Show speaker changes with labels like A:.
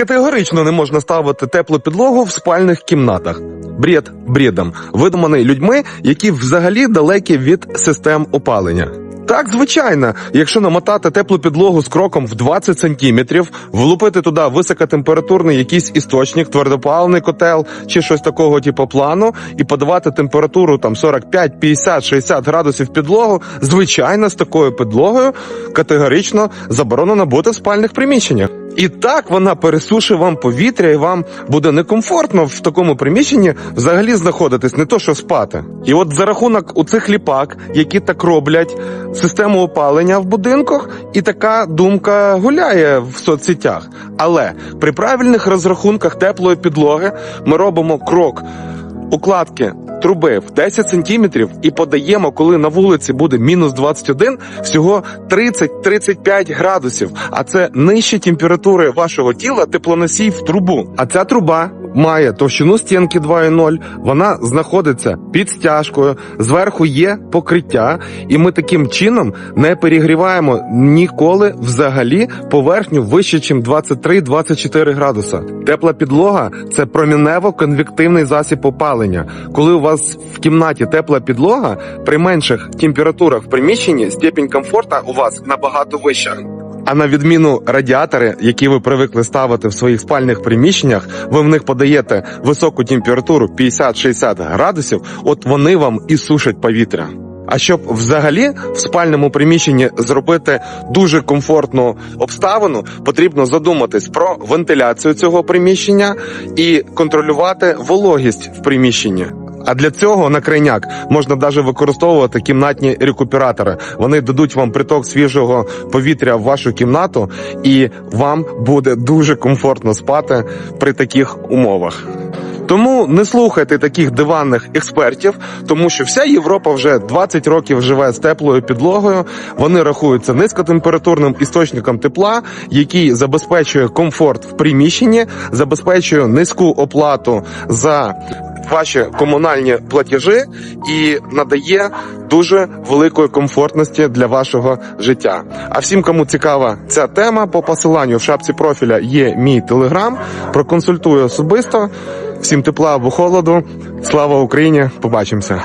A: Категорично не можна ставити теплу підлогу в спальних кімнатах. Бред бредом, видуманий людьми, які взагалі далекі від систем опалення. Так, звичайно, якщо намотати теплу підлогу з кроком в 20 сантиметрів, влупити туди високотемпературний якийсь істочник, твердопаливний котел чи щось такого типу плану, і подавати температуру там 45, 50, 60 градусів підлогу, звичайно, з такою підлогою категорично заборонено бути в спальних приміщеннях. І так вона пересушить вам повітря, і вам буде некомфортно в такому приміщенні взагалі знаходитись, не то що спати. І от за рахунок у цих ліпак, які так роблять систему опалення в будинках, і така думка гуляє в соцсетях. Але при правильних розрахунках теплої підлоги ми робимо крок укладки труби в 10 сантиметрів і подаємо, коли на вулиці буде мінус 21, всього 30-35 градусів. А це нижчі температури вашого тіла теплоносій в трубу. А ця труба має товщину стінки 2,0, вона знаходиться під стяжкою, зверху є покриття, і ми таким чином не перегріваємо ніколи взагалі поверхню вище, ніж 23-24 градуса. Тепла підлога це промінево-конвективний засіб опалення. Коли у вас в кімнаті тепла підлога, при менших температурах в приміщенні степінь комфорту у вас набагато вища. А на відміну радіатори, які ви привикли ставити в своїх спальних приміщеннях, ви в них подаєте високу температуру 50-60 градусів, от вони вам і сушать повітря. А щоб взагалі в спальному приміщенні зробити дуже комфортну обставину, потрібно задуматись про вентиляцію цього приміщення і контролювати вологість в приміщенні. А для цього на крайняк можна навіть використовувати кімнатні рекуператори. Вони дадуть вам приток свіжого повітря в вашу кімнату, і вам буде дуже комфортно спати при таких умовах. Тому не слухайте таких диванних експертів, тому що вся Європа вже 20 років живе з теплою підлогою. Вони рахуються низькотемпературним істочником тепла, який забезпечує комфорт в приміщенні, забезпечує низьку оплату за ваші комунальні платежі і надає дуже великої комфортності для вашого життя. А всім, кому цікава ця тема, по посиланню в шапці профіля є мій телеграм. Проконсультую особисто. Всім тепла або холоду. Слава Україні! Побачимося!